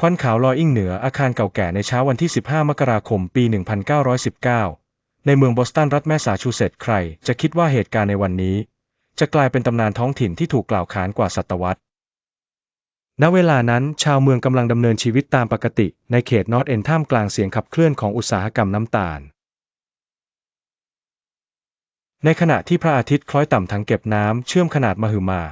ควันขาวลอยอิ่งเหนืออาคารเก่าแก่ในเช้าวันที่ 15 มกราคม ปี 1919 ในเมืองบอสตันรัฐแมสซาชูเซตส์ใครจะคิดว่าเหตุการณ์ในวันนี้ จะกลายเป็นตำนานท้องถิ่นที่ถูกกล่าวขานกว่าศตวรรษ ณ เวลานั้นชาวเมืองกำลังดำเนินชีวิตตามปกติในเขตนอตเอนท่ามกลางเสียงขับเคลื่อนของอุตสาหกรรมน้ำตาล ในขณะที่พระอาทิตย์คล้อยต่ำถังเก็บน้ำเชื่อมขนาดมหึมา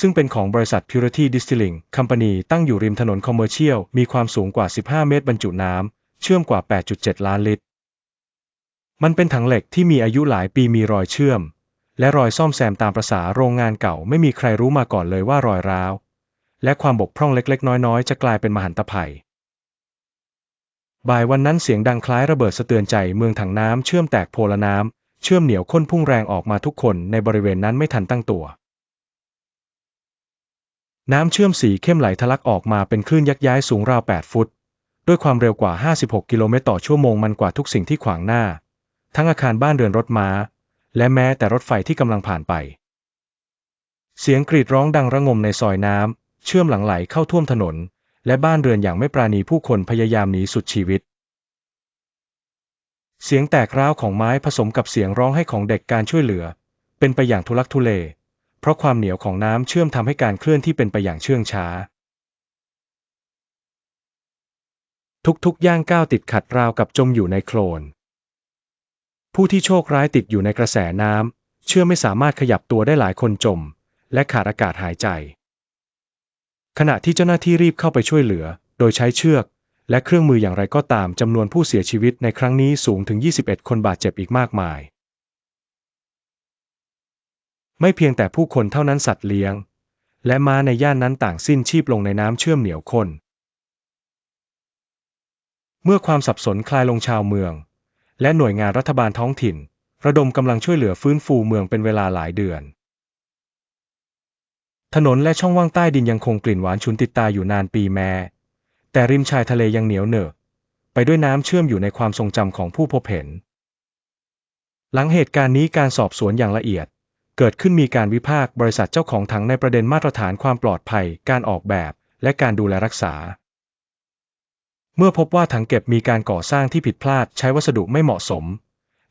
ซึ่งเป็นของบริษัท Purity Distilling Company ตั้งอยู่ริมถนนคอมเมอร์เชียล มีความสูงกว่า 15 เมตรบรรจุน้ำ เชื่อมกว่า 8.7 ล้านลิตร มันเป็นถังเหล็กที่มีอายุหลายปีมีรอยเชื่อม และรอยซ่อมแซมตามประษาโรงงานเก่าไม่มีใครรู้มาก่อนเลยว่ารอยร้าว และความบกพร่องเล็ก ๆ น้อยๆ จะกลายเป็นมหันตภัยบ่ายวันนั้นเสียงดังคล้ายระเบิดสะเตือนใจเมืองถังน้ำเชื่อมแตกโพลน้ำเชื่อมเหนียวข้นพุ่งแรงออกมาทุกคนในบริเวณนั้นไม่ทันตั้งตัว น้ำเชื่อมสีเข้มไหลทะลักออกมาเป็นคลื่นยักย้ายสูงราว 8 ฟุต ด้วยความเร็วกว่า 56 กิโลเมตรต่อชั่วโมงมันกว่าทุกสิ่งที่ขวางหน้า ทั้งอาคารบ้านเรือนรถม้า และแม้แต่รถไฟที่กำลังผ่านไป เสียงกรีดร้องดังระงมในซอยน้ำเชื่อมหลังไหลเข้าท่วมถนน และบ้านเรือนอย่างไม่ปราณีผู้คนพยายามหนีสุดชีวิต เสียงแตกร้าวของไม้ผสมกับเสียงร้องให้ของเด็กการช่วยเหลือ เป็นไปอย่างทุลักทุเล เพราะความเหนียวของน้ำเชื่อมทำให้การเคลื่อนที่เป็นไปอย่างเชื่องช้า ทุกๆย่างก้าวติดขัดราวกับจมอยู่ในโคลน ผู้ที่โชคร้ายติดอยู่ในกระแสน้ำเชื่อไม่สามารถขยับตัวได้หลายคนจม และขาดอากาศหายใจ ขณะที่เจ้าหน้าที่รีบเข้าไปช่วยเหลือ โดยใช้เชือก และเครื่องมืออย่างไรก็ตามจำนวนผู้เสียชีวิตในครั้งนี้สูงถึง 21 คนบาดเจ็บอีกมากมาย ไม่เพียงแต่ผู้คนเท่านั้นสัตว์เลี้ยง และม้าในย่านนั้นต่างสิ้นชีพลงในน้ำเชื่อมเหนียวข้นเมื่อความสับสนคลายลงชาวเมือง และหน่วยงานรัฐบาลท้องถิ่น ระดมกำลังช่วยเหลือฟื้นฟูเมืองเป็นเวลาหลายเดือน ถนนและช่องว่างใต้ดินยังคงกลิ่นหวานฉุนติดตาอยู่นานปีแม้ แต่ริมชายทะเลยังเหนียวเหนอะไปด้วยน้ำเชื่อมอยู่ในความทรงจำของผู้พบเห็น หลังเหตุการณ์นี้การสอบสวนอย่างละเอียด เกิดขึ้นมีการวิพากษ์บริษัทเจ้าของถังในประเด็นมาตรฐานความปลอดภัย การออกแบบ และการดูแลรักษา เมื่อพบว่าถังเก็บมีการก่อสร้างที่ผิดพลาดใช้วัสดุไม่เหมาะสม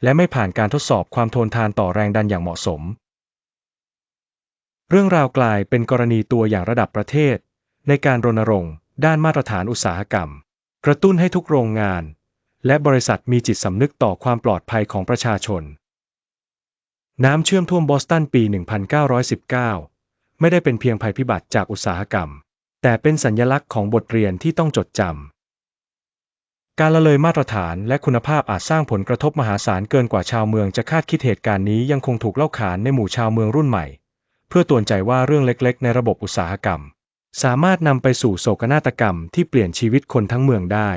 และไม่ผ่านการทดสอบความทนทานต่อแรงดันอย่างเหมาะสม เรื่องราวกลายเป็นกรณีตัวอย่างระดับประเทศ ในการรณรงค์ ด้านมาตรฐานอุตสาหกรรม กระตุ้นให้ทุกโรงงาน และบริษัทมีจิตสำนึกต่อความปลอดภัยของประชาชน น้ำเชื่อมท่วมบอสตันปี 1919 ไม่ได้เป็นเพียงภัยพิบัติจากอุตสาหกรรม แต่เป็นสัญญลักษณ์ของบทเรียนที่ต้องจดจำ การละเลยมาตรฐานและคุณภาพอาจสร้างผลกระทบมหาศาลเกินกว่าชาวเมืองจะคาดคิดเหตุการณ์นี้ยังคงถูกเล่าขานในหมู่ชาวเมืองรุ่นใหม่ เพื่อตวนใจว่าเรื่องเล็กๆ ในระบบอุตสาหกรรม สามารถนำไปสู่โศกนาฏกรรมที่เปลี่ยนชีวิตคนทั้งเมืองได้